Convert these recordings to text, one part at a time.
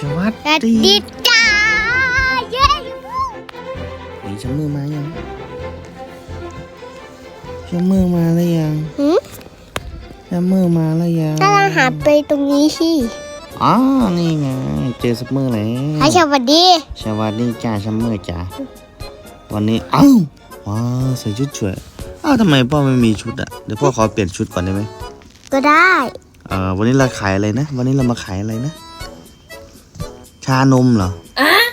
สวัสสวัสดีดีจ้าเย้เฮ้ยชัมมือมายังชัมมือมาแล้วยังหืมชัมมือมาแล้วยังถ้าเราหาไปตรงนี้สิอ๋อนี่ไงเจอซัมเมอร์แล้วให้สวัสดีสวัสดีจ้าชัมเมอร์จ้าวันนี้เอ้าว้าวใส่ชุดสวยอ้าวทำไมพ่อไม่มีชุดอะเดี๋ยวพ่อขอเปลี่ยนชุดก่อนได้ไหมก็ได้เอ่อวันนี้เราขายอะไรนะ วันนี้เรามาขายอะไรนะชานมเหรอ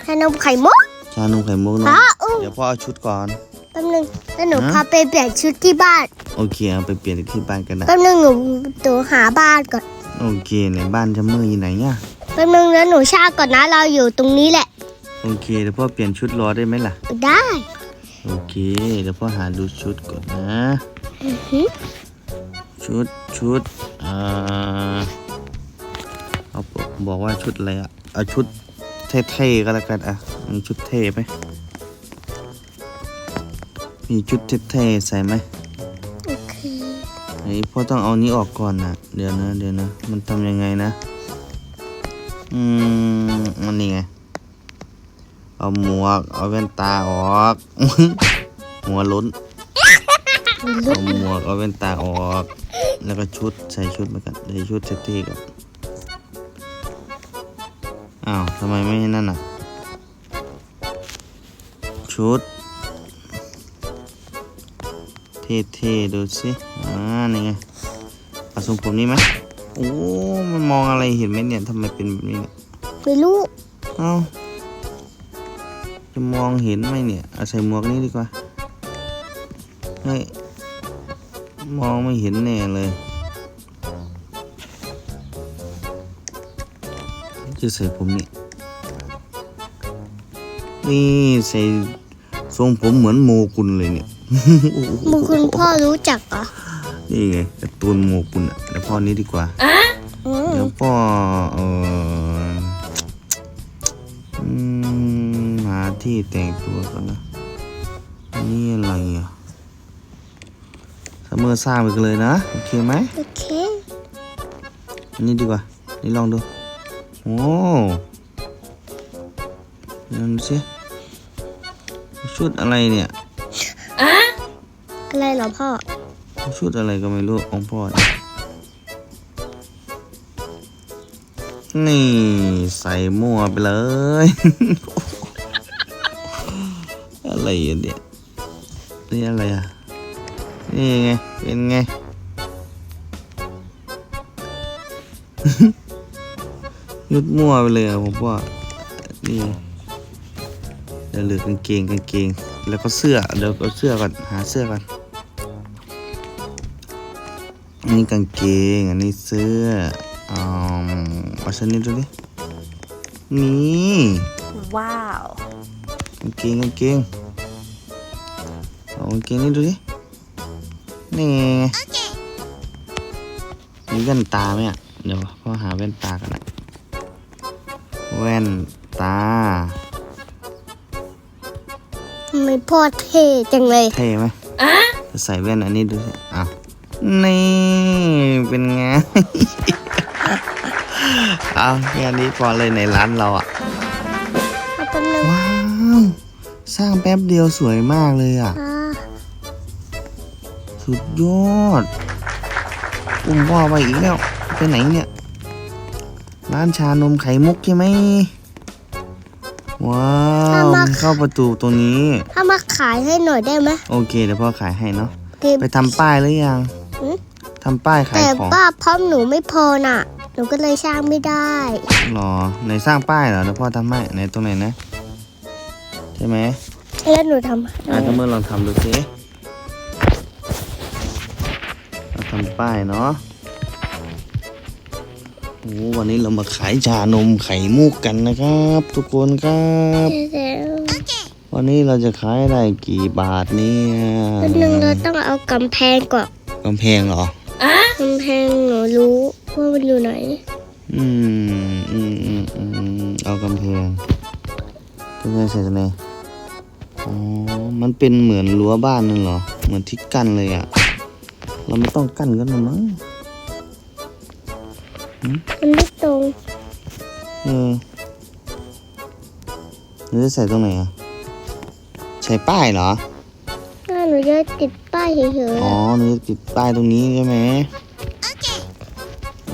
ขนมไข่มุกชานมไข่มุกอ๋นะออู้เดี๋ยวพ่อเอาชุดก่อน แป๊บนึงแล้วหนูฮะพาไปเปลี่ยนชุดที่บ้านโอเคเอาไปเปลี่ยนที่บ้านกันนะ แป๊บนึงหนูตัวหาบ้านก่อนโอเคในบ้านชัมเมอร์อยู่ไหนเนี่ยแป๊บนึงแล้วหนูชาก่อนนะเราอยู่ตรงนี้แหละ โอเคเดี๋ยวพ่อเปลี่ยนชุดรอได้ไหมล่ะ ได้โอเค เดี๋ยวพ่อหาดูชุดก่อนนะ อือหือชุดชุดเอ่อเอาบอกว่าชุดอะไรอะเอาชุด เท่ๆก็แล้วกันอะมีชุดเท่ไหมมีชุดเท่ๆใส่ไหมโอเคไอ้ยพ่อต้องเอานี้ออกก่อนนะเดี๋ยวนะเดี๋ยวนะมันทำยังไงนะอืมมันนี่ไงเอาหมวกเอาแว่นตาออกหัวล้นเอาหมวกเอาแว่นตาออก แล้วก็ชุดใส่ชุดมากันใส่ชุดเท่ๆก่อน อ้าวทำไมไม่ให้นั่นอะ ชุด เท่ๆดูสิ อ่า นี่ไงเอาทรงผมนี้ไหมโอ้ มันมองอะไรเห็นไหมเนี่ยทำไมเป็นแบบนี้เนี่ยไม่รู้เอ้าจะมองเห็นไหมเนี่ยเอาใส่หมวกนี้ดีกว่าเฮ้ยมองไม่เห็นแน่เลย จะใส่ผมนี่นี่ใส่ทรงผมเหมือนโมกุลเลยเนี่ยมึงคุณพ่อรู้จักเหรอนี่ไงการ์ตูนโมกุลอะเดี๋ยวพ่อนี้ดีกว่าอืมเดี๋ยวพ่อเอออืมหาที่แต่งตัวก่อนนะอันนี่อะไรอะซัมเมอร์สร้างไปกันเลยนะ โอเคไหมโอเค อันนี้ดีกว่า นี่ลองดู โอ้เดี๋ยวดูสิชุดอะไรเนี่ยอะไรเหรอพ่อ ชุดอะไรก็ไม่รู้ของพ่อเนี่ยนี่ ใส่มั่วไปเลย อะไรอะเนี่ยนี่อะไรอะ นี่ไง เป็นไง ยุดมั่วไปเลยอะผมว่านี่ไงเดี๋ยวเหลือกางเกงกางเกง แล้วก็เสื้อเดี๋ยวเอาเสื้อก่อนหาเสื้อก่อนอันนี้กางเกงอันนี้เสื้อเอาเอาชนิดดูดินี่ว้าวกางเกงกางเกงเอากางเกงนี่ดูดินี่ไงมีแว่นตาไหมอะเดี๋ยวพ่อหาแว่นตากันนะ แว่นตาทำไมพ่อเท่จังเลย เท่ไหมจะใส่แว่นอันนี้ดูสิอ้าวนี่ เป็นไง เอาแค่นี้พอเลยในร้านเราอะเอาแป๊บนึงว้าว สร้างแป๊บเดียวสวยมากเลยอะอ่าสุดยอดอุ้มพ่อไปอีกแล้ว ไปไหนเนี่ย ร้านชานมไข่มุกใช่ไหมว้าวมีเข้าประตูตรงนี้ ถ้ามาขายให้หน่อยได้ไหม โอเคเดี๋ยวพ่อขายให้เนาะเก็บไปทำป้ายหรือยังหือ ทำป้ายขายแต่ของป้าพร้อมหนูไม่พอน่ะ หนูก็เลยสร้างไม่ได้ หรอไหนสร้างป้ายเหรอเดี๋ยวพ่อทำให้ไหนตรงไหนนะใช่ไหมแล้วหนูทอะถ้าเมื่อลองทำดูสิเราทำป้ายเนาะ โอ้วันนี้เรามาขายชานมไข่มุกกันนะครับ ทุกคนครับำแล้ววันนี้เราจะขายได้กี่บาทเนี่ยแป๊บนึงเราต้องเอากำแพงก่อนกำแพงเหรอกำแพงหนูรู้ว่ามันอยู่ไหน อืมอืมอืมอืมเอากำแพงกำแพงใส่ตรงไหนอ๋อ มันเป็นเหมือนรั้วบ้านนั่นเหรอ เหมือนที่กั้นเลยอะ่ะ เราไม่ต้องกั้นกันหรอกมั้ง มันไม่ตรงเออหนูจะใส่ตรงไหนอะ ใส่ป้ายเหรอ ถ้าหนูจะติดป้ายเฉยๆอ๋ออะหนูจะติดป้ายตรงนี้ใช่ไหม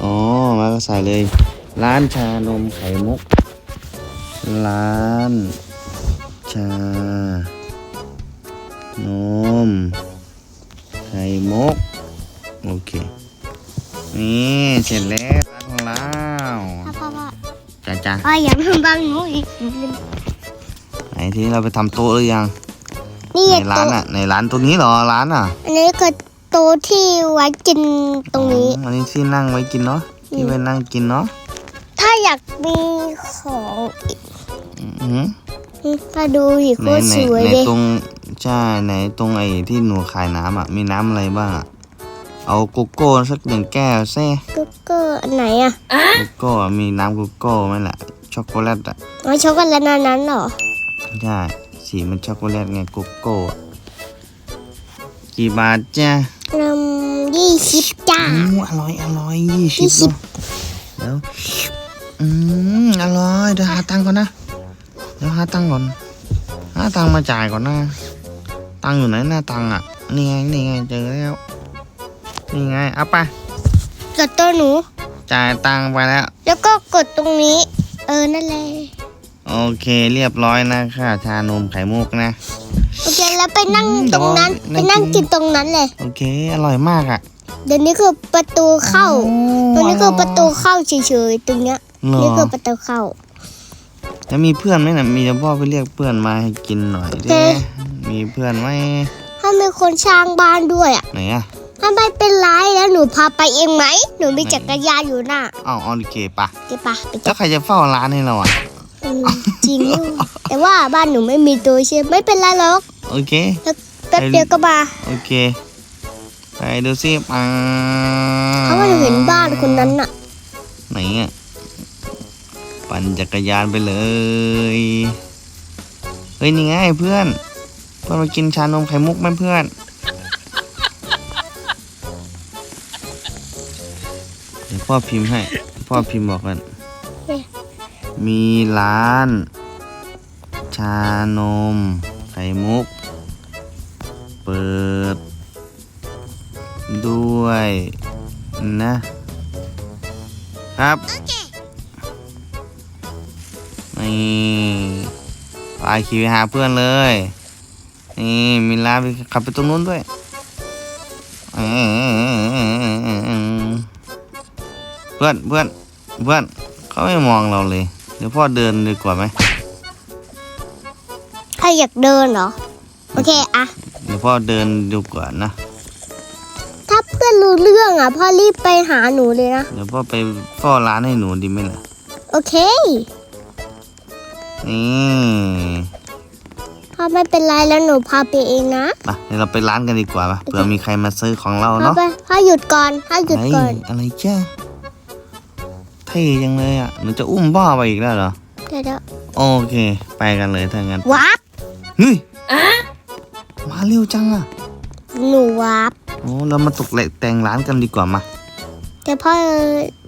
อ๋อ มาก็ใส่เลย ร้านชานมไข่มุก ร้าน ชา นม ไข่มุก โอเค นี่ เสร็จแล้ว ร้านของเราพ่อพ่อพ่อจ้าจ้าพ่ออย่ามาบังหนูอีกไหนที่เราไปทำโต๊ะหรือยังนี่ในโต๊ะร้านอะในร้านตรงนี้เหรอร้านอะอันนี้ก็โต๊ะที่ไว้กินตรงนี้อ๋ออันนี้ที่นั่งไว้กินเนาะที่ไว้นั่งกินเนาะถ้าอยากมีของอีกอือหือถ้าดูอีกไหนก็ไหนสวยไหนเลยตรงใช่ไหนตรงไอ้ที่หนูขายน้ำอะมีน้ำอะไรบ้างอะ เอาโกโก้สักหนึ่งแก้วแซ่ก็ก็อันไหนอะโกโก้อะมีน้ำโกโก้ไหมล่ะช็อกโกแลตอะอ๋อช็อกโกแลตนั้นนั้นเหรอใช่สีมันช็อกโกแลตไงโกโก้อะกี่บาทจ้านำยี่สิบจ้าอู้อร่อยอร่อยยี่สิยี่บสิบเนาะแล้วอืมอร่อยเดี๋ยวหาตังค์ก่อนนะเดี๋ยวหาตังค์ก่อนหาตังค์มาจ่ายก่อนนะตังค์อยู่ไหนหน้าตังค์อะนี่ไงนี่ไงเจอแล้ว นี่ไง เอาไปกดตัวหนู จ่ายตังค์ไปแล้ว แล้วก็กดตรงนี้ เออ นั่นเลย โอเคเรียบร้อยนะค่ะชานมไข่มุกนะ โอเค แล้วไปนั่งอืมตรงนั้นแต่ไปว่านั่นั่งงกิกินนตรงนั้นเลย โอเค อร่อยมากอะ เดี๋ยวนี้คือประตูเข้า ตรงนี้คือประตูเข้าเฉยๆ ตรงเนี้ย เหรนี่คืออประตูเข้า แล้วมีเพื่อนไหมน่ะมีเฉพาะไปเรียกเพื่อนมาให้กินหน่อยโอดิเคมีเพื่อนไหมถ้ามีคนช่างบ้านด้วยอะไหนอะ ถ้าไม่เป็นไรแล้วหนูพาไปเองไหม หนูมีจักรยานอยู่น่ะอ้าวโอเคปะเดี๋ยวปะไปแล้จัวใครจะเฝ้าร้านให้เราอะ อืมจริงด้วยแต่ว่าบ้านหนูไม่มีตัวเชื่อไม่เป็นไรหรอกโอเค แป๊บเดียวก็มาโอเค ไปดูสิปังเพราะว่าหนูเห็นบ้านคนนั้นน่ะ ไหนอะ ปั่นจักรยานไปเลย เฮ้ย นี่ไงเพื่อน เพื่อนมากินชานมไข่มุกไหมเพื่อน อพิมพ์ให้ พ่อพิมพ์บอกกัน มีร้าน ชานม ไข่มุก เปิด ด้วยนะ ครับนี่ไปขี่ไปหาเพื่อนเลย นี่มีร้านไปขับไปตรงนู้นด้วยเพื่อนเพื่อนเพื่อนเขาไม่มองเราเลย เดี๋ยวพ่อเดินดีกว่าไหมถ้าอยากเดินเหรอ โอเคอะเดี๋ยวพ่อเดินดีกว่านะ ถ้าเพื่อนรู้เรื่องอะ พ่อรีบไปหาหนูเลยนะ เดี๋ยวพ่อไปเฝ้าร้านให้หนูดีไหมล่ะ โอเค นี่พ่อไม่เป็นไรแล้วหนูพาไปเองนะมาเดี๋ยวเราไปร้านกันดีกว่าปะเผื่อมีใครมาซื้อของเราพ่อเนาะไปพ่อหยุดก่อนพ่อหยุดเฮ้ยก่อน อะไรจ้าเท่จังเลยอะหนูจะอุ้มพ่อไปอีกแล้วเหรอ เดี๋ยวเดี๋ยวโอเค ไปกันเลยถ้างั้นวาร์ปเฮ้ยมาเร็วจังอะหนูวาร์ปโอ้เรามาตกแต่งร้านกันดีกว่ามาแต่พ่อ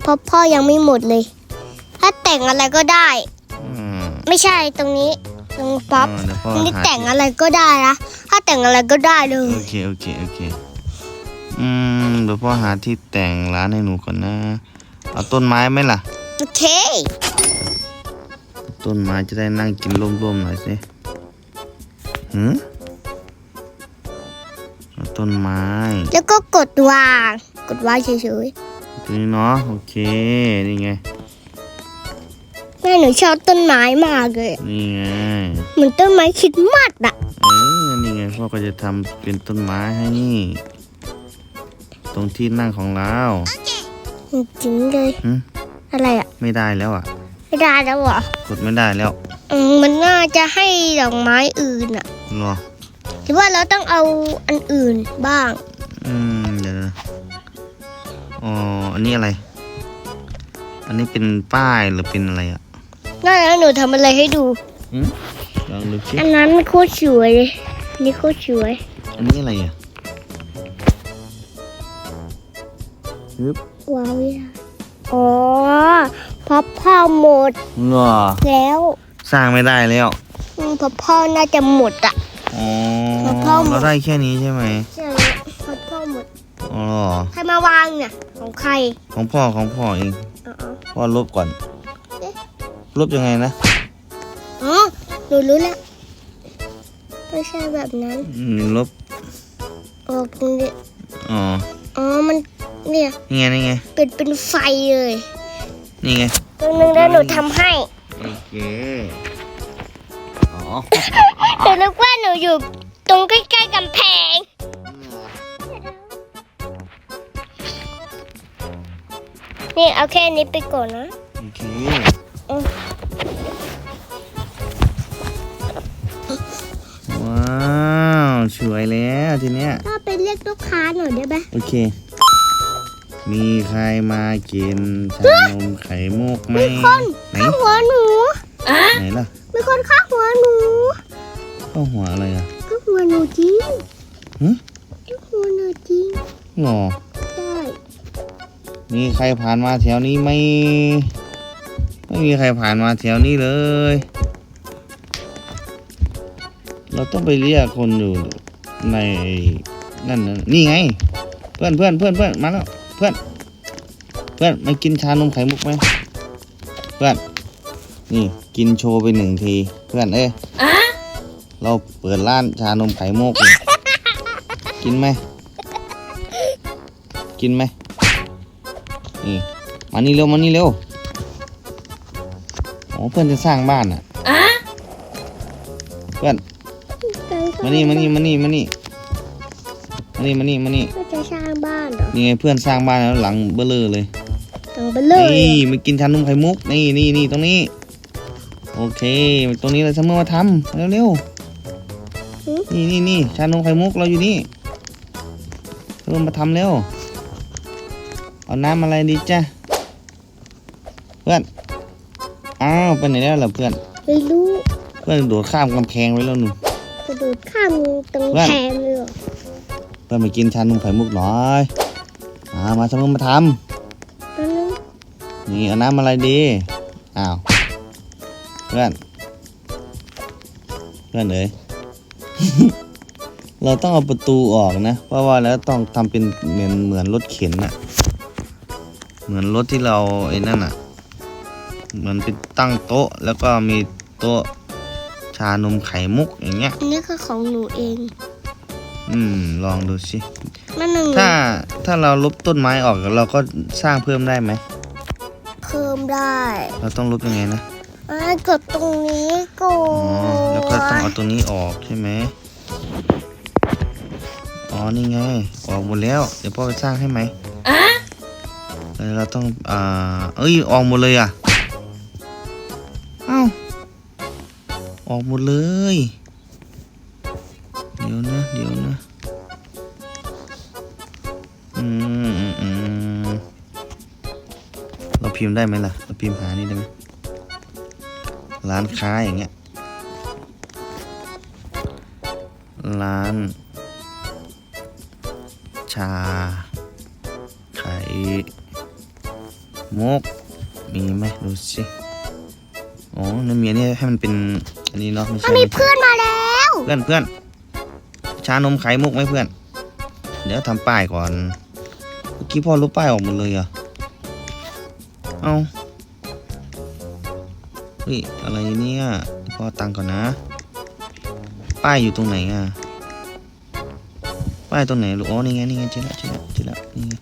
พ่อพ่อยังไม่หมดเลย ถ้าแต่งอะไรก็ได้ อืมไม่ใช่ตรงนี้ตรงป๊อปเเดี๋ยวพ่อตรงนี้หาแต่งอะไรก็ได้นะถ้าแต่งอะไรก็ได้เลย โอเคโอเคโอเค อืมเดี๋ยวพ่อหาที่แต่งร้านให้หนูก่อนนะ เอาต้นไม้ไหมล่ะ โอเค ต้นไม้จะได้นั่งกินร่มๆหน่อยสิหืมเอาต้นไม้แล้วก็กดวาง กดวางเฉยตรงนี้เนาะ โอเค นี่ไง ๆแม่หนูชอบต้นไม้มากเลยนี่ไง เหมือนต้นไม้คริดมัดอะเออนี่ไงพ่อก็จะทำเป็นต้นไม้ให้นี่ ตรงที่นั่งของเรา จริงเลยหึอะไรอะไม่ได้แล้วอะ ไม่ได้แล้วเหรอกดไม่ได้แล้วอืมมันน่าจะให้ดอกไม้อื่นอะรอหรือว่าเราต้องเอาอันอื่นบ้าง อืมเดี๋ยวนะอ๋ออันนี้อะไร อันนี้เป็นป้ายหรือเป็นอะไรอะน่าแล้วหนูทำอะไรให้ดูอืมลองดูสิอันนั้นโคตรสวยเลยอันนี่โคตรสวย อันนี้อะไรอะฮึบ ว้าวไม่ได้อ๋อพับผ้าหมดเหรอแล้วสร้างไม่ได้แล้วอืมเพราะพ่อน่าจะหมดอะอ๋อแล้วพ่อหมดเราได้แค่นี้ใช่ไหมใช่เพราะพ่อหมดอ๋อเหรอใครมาวางเนี่ยของใครของพ่อของพ่อเองอ๋อพ่อลบก่อนเอ๊ะลบยังไงนะอ๋อหนูรู้แล้วไม่ใช่แบบนั้นอืมลบออกตรงนี้อ๋ออ๋อมัน เนี่ยนี่ไงนี่ไงเป็นเป็นไฟเลยนี่ไงตรงนึงแล้วหนูทำให้โอเคอ๋อหนูนึกว่าหนูอยู่ตรงใกล้ๆกำแพงนี่เอาแค่นี้ไปก่อนนะโอเคอืมว้าวสวยแล้วทีเนี้ยถ้าไปเรียกลูกค้าหน่อยได้ไหมโอเค มีใครมากินชานมไข่มุกไหมมีคนไหนข้างหัวหนูไหนล่ะมีคนข้างหัวหนูเข้าหัวอะไรอะข้างหัวหนูจริงหึข้างหัวหนูจริงหรอได้มีใครผ่านมาแถวนี้ไหมไม่มีใครผ่านมาแถวนี้เลย เราต้องไปเรียกคนอยู่ในนั่นนะนี่ไง เพื่อนเพื่อนเพื่อนเพื่อนมาแล้ว เพื่อน เพื่อนมากินชานมไข่มุกไหมเพื่อน นี่กินโชว์ไปหนึ่งที เพื่อนเอ้ยเราเปิดร้านชานมไข่มุกนี่กินไหมกินไหมนี่มานี่เร็วมานี่เร็วโอ้เพื่อนจะสร้างบ้านอะเพื่อนมานี่มานี่มานี่มานี่มา นี่มานี่มานี่ก็จะสร้างบ้านเหรอนี่ไงเพื่อนสร้างบ้านแล้วหลังเบลเลอร์เลยต่างไปเลยนี่มากินชานมไข่มุกนี่นี่นี่ตรงนี้ โอเคตรงนี้เลยเสมอมาทำเร็วเร็วๆนี่นี่นี่ชานมไข่มุกเราอยู่นี่เริ่มมาทำเร็วเอาน้ำอะไรดีจ้ะเพื่อนอ้าวไปไหนแล้วล่ะเพื่อนไม่รู้เพื่อนโดดข้ามกำแพงไว้แล้วหนูกระโดดข้ามตรงเพื่อนแพงเลย เหรอเพื่อนมากินชานมไข่มุกหน่อยมามาเสมอมาทนั่นนึงำนี่เอาน้ำอะไรดี อ้าว เพื่อน เพื่อนเอ๋ยเราต้องเอาประตูออกนะ เพราะว่าแล้วต้องทำเป็นเหมือนเหมือนรถเข็นน่ะเหมือนรถที่เราไอ้นั่นน่ะเหมือนเป็นตั้งโต๊ะ แล้วก็มีโต๊ะชานมไข่มุกอย่างเงี้ย อันนี้คือของหนูเอง อืม ลองดูสิมันหนึ่งถ้าถ้าเราลบต้นไม้ออกเราก็สร้างเพิ่มได้ไหมเพิ่มได้ เราต้องลบยังไงนะอ่ากดตรงนี้ก่ออ๋อนแล้วก็ต้องเอาตรงนี้ออกใช่ไหมอ๋อนี่ไงออกหมดแล้ว เดี๋ยวพ่อไปสร้างให้ไหมเออเราต้องอ่าเอ้ยออกหมดเลยอะเอ้าออกหมดเลยเดี๋ ยวนะ เดี๋ยวนะอืมอืมอืมเราพิมพ์ได้ไหมล่ะ เราพิมพ์หานี่ได้ไหมร้านค้าอย่างเงี้ย ร้าน ชา ไข่มุกมีไหมดูสิอ๋อนั่นมีอันนี้ให้มันเป็น อันนี้เนาะไม่มันใช่มีเพื่อนมาแล้ว เพื่อนเพื่อน ชานมไข่มุกไหมเพื่อน เดี๋ยวทำป้ายก่อน เมื่อกี้พ่อลบป้ายออกหมดเลยเหรอะเอาเฮ้ยอะไรเนี่ยพ่อตังค์ก่อนนะ ป้ายอยู่ตรงไหนอะ ป้ายตรงไหนลูกอ๋อนี่ไงนี่ไงเจอแล้วเจอแล้วเจอแล้วนี่ไง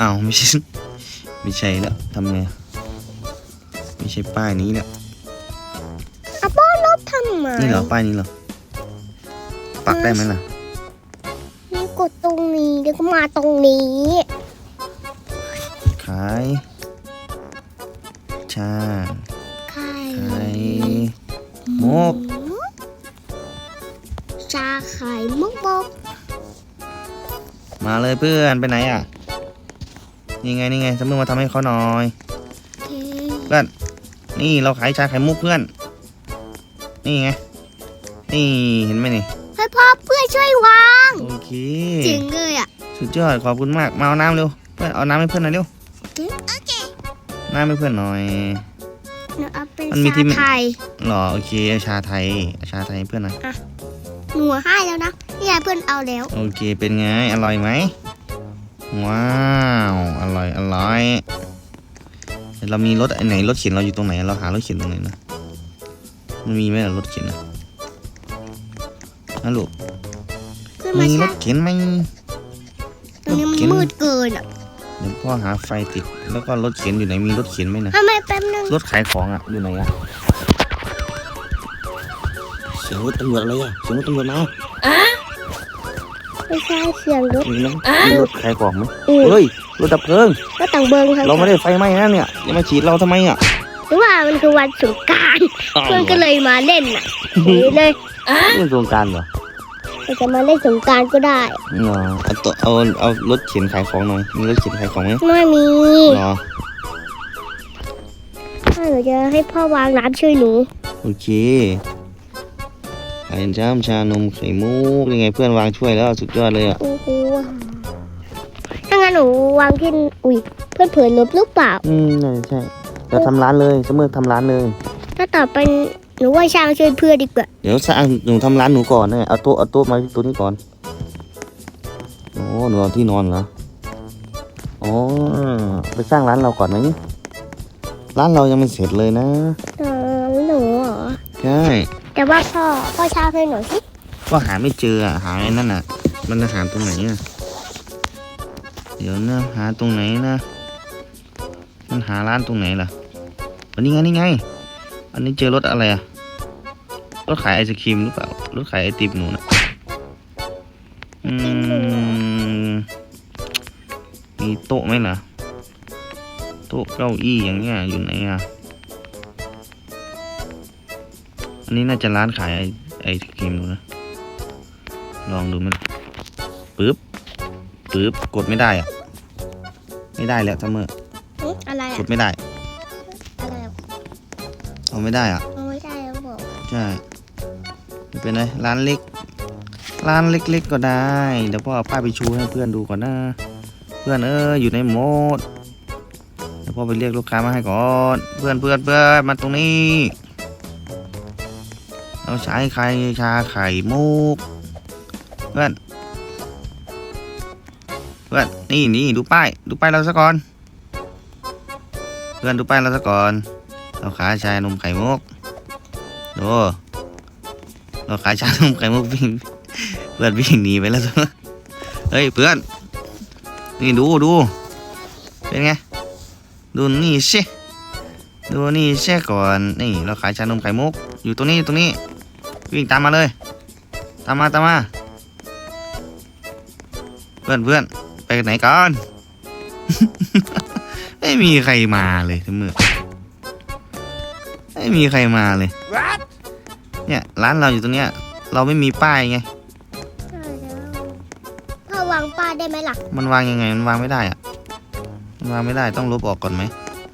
อ้าวไม่ใช่ไม่ใช่แล้วทำไงไม่ใช่ป้ายนี้แหละอาโป้ลบทำไมนี่เหรอป้ายนี้เหรอ ปักได้ไหมล่ะนี่กดตรงนี้แล้วก็มาตรงนี้ ขายชาไข่ไข่มุกชาไข่มุกบอกมาเลยเพื่อนไปไหนอะนี่ไงนี่ไงสมมติมาทำให้เขาหน่อยโอเคเพื่อนนี่เราขายชาไข่มุกเพื่อน นี่ไงนี่เห็นไหมนี่ สุดยอดขอบคุณมาก มาเอาน้ำเร็ว เพื่อนเอาน้ำให้เพื่อนหน่อยเร็วโอเคน้ำให้เพื่อนหน่อย หนูเอาเป็นมันมีชาที่มันไทยหรอโอเคเอาชาไทยเอาชาไทยให้เพื่อนหน่อย หนูให้แล้วนะนี่ยายเพื่อนเอาแล้ว โอเค เป็นไง อร่อยไหม ว้าว อร่อย อร่อยเดี๋ยวเรามีรถอันไหน รถเข็นเราอยู่ตรงไหน เราหารถเข็นตรงไหนนะ มันมีไหมล่ะรถเข็นนะฮัลโหลขึ้นมามีรใช่ถเข็นไหม ตรงนี้มันมืดเกินอะเดี๋ยวพ่อหาไฟติด แล้วก็รถเข็นอยู่ไหนมีรถเข็นไหมนะทำไมแป๊บนึงรถขายของอะอยู่ไหนอะเสียงรถตำรวจอะไรอะเสียงรถตำรวจมาไม่ใช่เสียงรถมีไหมมีรถขายของไหมอืมเฮ้ยรถดับเพลิงก็ต่างเบิงครับเราไม่ได้ไฟไหม้นะเนี่ยอย่ามาฉีดเราทำไมอะหรือว่ามันคือวันสงกรารเพื่อนก็เลยมาเล่นน่ะหนีเลยเล่นสงกรารเหรอ เราจะมาเล่นสงกรารก็ได้ เหรอเอาตัวเอาเอารถเข็นขายของหน่อยมีรถเข็นขายของไหมไม่มีเหรอถ้าหนูจะให้พ่อวางร้านช่วยหนูโอเคไข่จ้ามชานมไข่มุกยังไงเพื่อนวางช่วยแล้วสุดยอดเลยอะโอ้โหถ้างั้นหนูวางที่อุ้ยเพื่อนเผยลบหรือเปล่าอืมใช่ใช่เราทำร้านเลยเสมอทำร้านเลย ถ้าต่อไป หนูว่าช่างช่วยเพื่อนดีกว่าเดี๋ยวสร้างหนูทำร้านหนูก่อนนะเอาโต๊ะเอาโต๊ะมาที่ตัวนี้ก่อนโอ้หนูเอาที่นอนเหรออ๋อไปสร้างร้านเราก่อนไหมร้านเรายังไม่เสร็จเลยนะเออหนูเหรอใช่แต่ว่าพ่อพ่อช่างให้หนูสิก็หาไม่เจออะหาไอ้นั่นอะ มันจะหาตรงไหนอะเดี๋ยวนะหาตรงไหนนะ มันหาร้านตรงไหนล่ะอันนี้ไงนี่ไง อันนี้เจอรถอะไรอะรถขายไอศครีมหรือเปล่า รถขายไอติมหนูนะอืมมีโต๊ะไหมล่ะ โต๊ะเก้าอี้อย่างเงี้ยอยู่ไหนอะอันนี้น่าจะร้านขายไอไอศครีมหนูนะ ลองดูมันปึ๊บปึ๊บกดไม่ได้อะไม่ได้แล้วทัมเมอร์หึอะไรกอะดไม่ได้อะไรอะ เอาไม่ได้อะเอาไม่ได้แล้วบอกใช่ไม่เป็นไรร้านเล็ก ร้านเล็กๆก็ได้ เดี๋ยวพ่อเอาป้ายไปชูให้เพื่อนดูก่อนนะ เพื่อนเอออยู่ในโหมดเดี๋ยวพ่อไปเรียกลูกค้ามาให้ก่อน เพื่อนเพื่อนเพื่อนมาตรงนี้ เราใช้ไข่ชาไข่มุก เพื่อน เพื่อนนี่นี่ดูป้าย ดูป้ายเราซะก่อน เพื่อนดูป้ายเราซะก่อน เราขายชานมไข่มุกดูเราขายชานมไข่มุกวิ่งเพื่อนวิ่งหนีไปแล้วเฮ้ยเพื่อน นี่ดูดูเป็นไง ดูนี่สิดูนี่เช่ก่อนนี่เราขายชานมไข่มุก อยู่ตรงนี้ตรงนี้ วิ่งตามมาเลย ตามมาตามมา เพื่อนเพื่อนไปไหนก่อน ไม่มีใครมาเลยทั้งมือ ไม่มีใครมาเลย เนี่ยร้านเราอยู่ตรงเนี้ย เราไม่มีป้ายไงใช่แล้วพ่อวางป้ายได้ไหมล่ะ มันวางยังไง มันวางไม่ได้อะมันวางไม่ได้ต้องลบออกก่อนไหม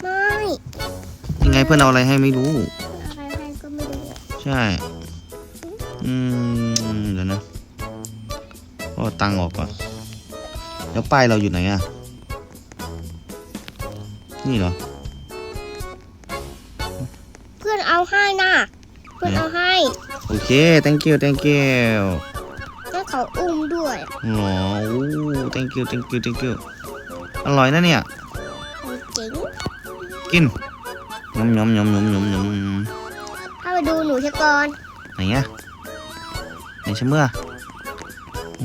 ไม่ยังไงเพื่อนเอาอะไรให้ไม่รู้อะไรให้ก็ไม่รู้ใช่ อืม เดี๋ยวนะก็ตังค์ออกก่อน แล้วป้ายเราอยู่ไหนอะนี่เหรอ เพื่อนเอาให้โอเค thank you thank you แล้วเขาอุ้มด้วยอ๋อโอ้ thank you thank you thank you อร่อยนะเนี่ย เจ๋งกินยำยำยำยำยำยถ้าไปดูหนูเชะก่อนำไหนอะไหนชะเมื่อ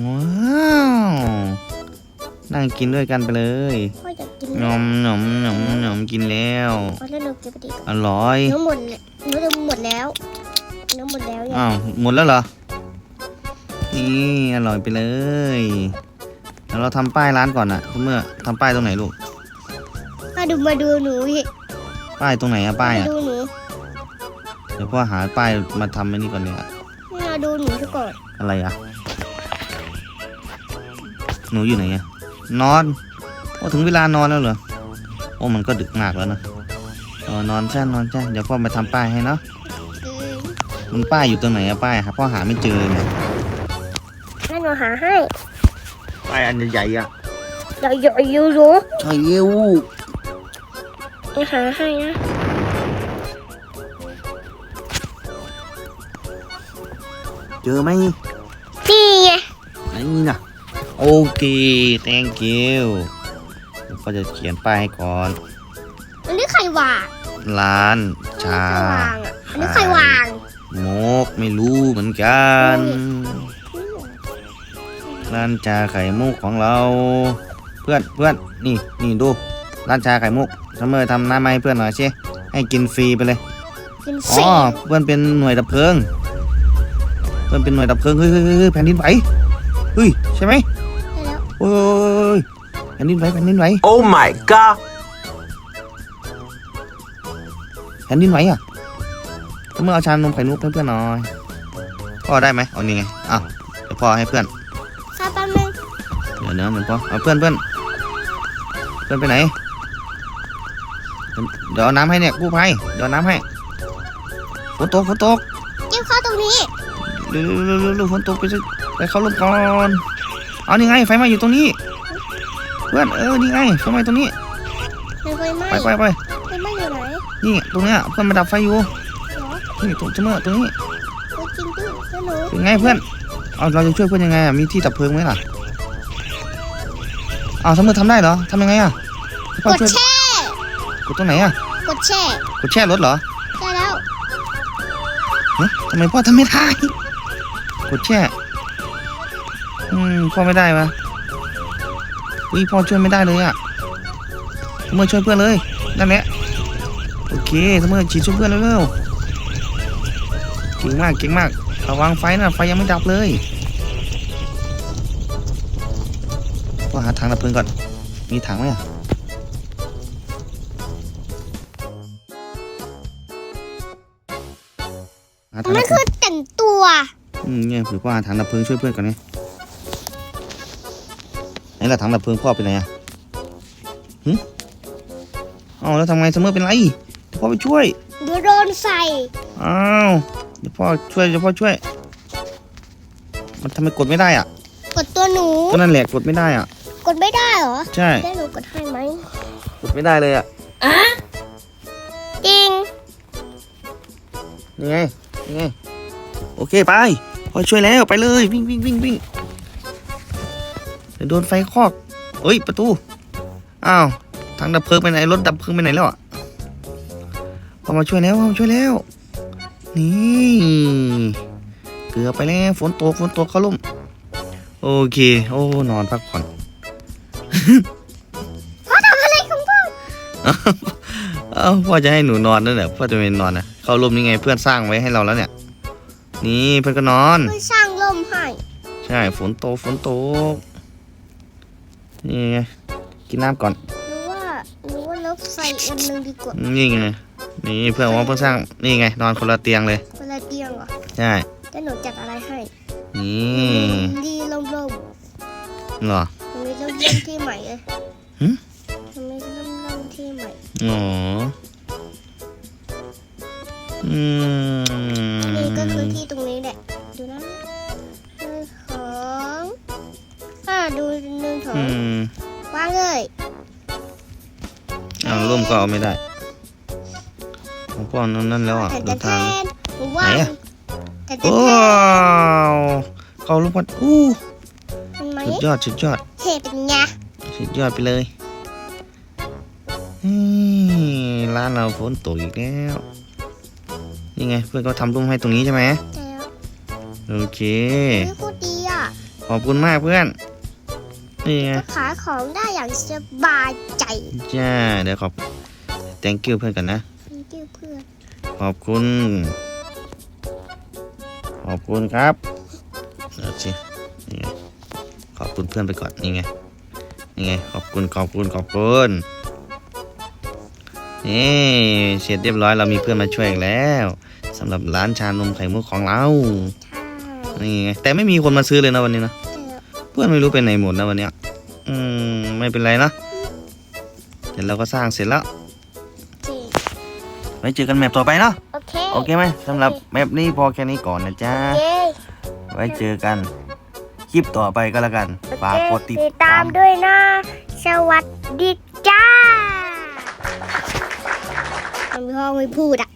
ว้าวนั่งกินด้วยกันไปเลยพ่ออยากกินยำยำยำยำกินแล้วเอาแล้วหนูเก็บไปดีกว่าอร่อย หนูหมดเลยหนูจะหมดแล้ว หนูหมดแล้วอย่าอ้าวหมดแล้วเหรอ นี่อร่อยไปเลยเดี๋ยวเราทำป้ายร้านก่อนนะคุณเมื่อทำป้ายตรงไหนลูก มาดูมาดูหนูอีกป้ายตรงไหนอะป้ายมาอะดูหนูเดี๋ยวพ่อหาป้ายมาทำไอ้นี่ก่อนเนี่ยมาดูหนูเชะก่อนอะไรอะหนูอยู่ไหนอะนอนโอ้ถึงเวลานอนแล้วเหรอโอ้มันก็ดึกมากแล้วนะเออนอนจ้านอนจ้าเดี๋ยวพ่อมาทำป้ายให้เนาะอืม มันป้ายอยู่ตรงไหนอะป้ายครับพ่อหาไม่เจอเนี่ยให้หนูหาให้ป้ายอันใหญ่ๆอะใหญ่อยู่รู้ใช่เยวูหนูหาให้นะเจอไหมนี่ไงไอ้น่ะโอเค thank you ก็จะเขียนป้ายก่อน อันนี้ใครวางร้านชา อันนี้ใครวาง อะอันนี้ใครวางโมกไม่รู้เหมือนกันร้านชาไข่มุกของเรา เพื่อนเพื่อนนี่นี่ดูร้านชาไข่มุกซัมเมอร์ทำน้ำมาให้เพื่อนหน่อยสิให้กินฟรีไปเลยกินอ๋ฟรีอเพื่อนเป็นหน่วยดับเพลิง เพื่อนเป็นหน่วยดับเพลิงเฮ้ยเฮ้ยเฮ้ยเฮ้ยแผ่นดินไหวเฮ้ยใช่ไหมได้แล้วโอ้ยแผ่นดินไหวแผ่นดินไหว Oh my god! แผ่นดินไหวอะถ้า เมื่อเอาชานมไข่มุกให้เพื่อนหน่อยพ่อได้ไหมเอานี่ไงอ้าวเดี๋ยวพ่อให้เพื่อนข้าแป๊บนึงเดี๋ยวนะเหมือนพ่อเอาเพื่อนเพื่อนเพื่อนไปไหน เดี๋ยวเอาน้ำให้เนี่ยกู้ภัยเดี๋ยวเอาน้ำให้ฝนตกฝนตกจิ้มเข้าตรงนี้เร็วเร็วเร็วเร็วฝนตกไปสิไปเข้าร่มก่อนเอานี่ไงไฟไหม้อยู่ตรงนี้ เพื่อนเออนี่ไงไฟไหม้ตรงนี้ในไฟไหม้ไปไปไปไฟไหม้อยู่ไหนนี่ตรงเนี้ยเพื่อนมาดับไฟอยู่เหรอ นี่ตรงเสมอตรงนี้โอ้จริงด้วยแล้วหนูเป็นไงเพื่อนเอาเราจะช่วยเพื่อนยังไงอะมีที่ดับเพลิงไหมล่ะเอาเสมอทำได้เหรอทำยังไงอะให้พ่อกดช่วยแช่กดตรงไหนอะกดแช่กดแช่รถเหรอได้แล้วฮะทำไมพ่อทำไม่ได้กดแช่อืมพ่อไม่ได้วะอุ้ยพ่อช่วยไม่ได้เลยอะเสมอช่วยเพื่อนเลยนั่นแหละโอเคเสมอฉีดช่วยเพื่อนเร็วๆ เก่งมากเก่งมากระวังไฟนะไฟยังไม่ดับเลยพ่อหาถังดับเพลิงก่อน มีถังไหมอะหาถังมัดันบเพลิคืงอแต่งตัว อืมเนี่ยหรือว่าหาถังดับเพลิงช่วยเพื่อนก่อนไงไหนล่ะถังดับเพลิงพ่อเป็นไรอะหึเอาแล้วทำไงเสมอเป็นไรเดี๋ยวพ่อไปช่วยเดี๋ยวโดนใส่ อ้าว เดี๋ยวพ่อช่วยเดี๋ยวพ่อช่วย มันทำไมกดไม่ได้อะ กดตัวหนู ก็นั่นแหละกดไม่ได้อะ กดไม่ได้เหรอใช่ ได้หนูกดให้ไหมกดไม่ได้เลยอะจริงนี่ไงนี่ไงโอเคไปพ่อช่วยแล้วไปเลยวิ่งวิ่งวิ่งวิ่งเดี๋ยวโดนไฟคอกเฮ้ยประตูอ้าวทางดับเพลิงไปไหนรถดับเพลิงไปไหนแล้วอะพ่อมาช่วยแล้วพ่อมาช่วยแล้ว นี่เกือบไปแล้วฝนตกฝนตกเขาล่ม โอเค โอ้นอนพักผ่อนพ่อทำอะไรของพ่อเอ้าพ่อจะให้หนูนอนนั่นแหละพ่อจะไม่นอนนะเข้าร่มนี่ไงเพื่อนสร้างไว้ให้เราแล้วเนี่ย นี่เพื่อนก็นอน เพื่อสร้างร่มให้ใช่ฝนตกฝนตกนี่ไงกินน้ำก่อนหรือว่าหรือว่าลบใส่อันหนึงดีกว่านี่ไง นี่เพื่อนบอกว่าเพื่อนสร้างนี่ไง นอนคนละเตียงเลยเวลาเตียงเหรอใช่แต่หนูจัดอะไรให้นี่ดีร่มร่มเหรอๆมันมีร่มร่มที่ใหม่เลยหึมันมีร่มร่มที่ใหม่อ๋ออืมนี่ก็คือที่ตรงนี้แหละดูนะหนึ่งสองอ่าดูหนึ่งสองอืมวางเลยเอาร่มก็เอาไม่ได้ข องพ่อนั่นนั่นแล้วอะแต่ดูแต่แททางนหนูว่าไหนอะแต่แต่โอ้แทนเขาลูกพัดอู้เห็นไหมสุดยอดสุดยอดเท่เป็นไงสุดยอดไปเลยนี่ร้านเราฝนตกอีกแล้วนี่ไงเพื่อนก็ทำร่มให้ตรงนี้ใช่ไหมแต่โอเคนี่พูดดีอะขอบคุณมากเพื่อนนี่ไงก็ขายของได้อย่างสบายใจจ้าเดี๋ยวขอบ thank you เพื่อนกันนะนี่เพื่อน ขอบคุณ ขอบคุณครับเดี๋ยวสินี่ไงขอบคุณเพื่อนไปก่อนนี่ไงนี่ไงขอบคุณขอบคุณขอบคุณนี่เสร็จเรียบร้อยเรามีเพื่อนมาช่วยอีกแล้วสำหรับร้านชานมไข่มุกของเราใช่นี่ไงแต่ไม่มีคนมาซื้อเลยนะวันนี้นะแต่เพื่อนไม่รู้ไปไหนหมดนะวันเนี้ยอืมไม่เป็นไรนะเดี๋ยวเราก็สร้างเสร็จแล้วจริง ไว้เจอกันแมปต่อไปเนาะโอเค โอเคไหมสำหรับแมปนี้พอแค่นี้ก่อนนะจ๊ะเย้ไว้เจอกัน คลิปต่อไปก็แล้วกัน ฝากกดติดติดตามด้วยนะ สวัสดีจ้าทำไมพ่อไม่พูดอะ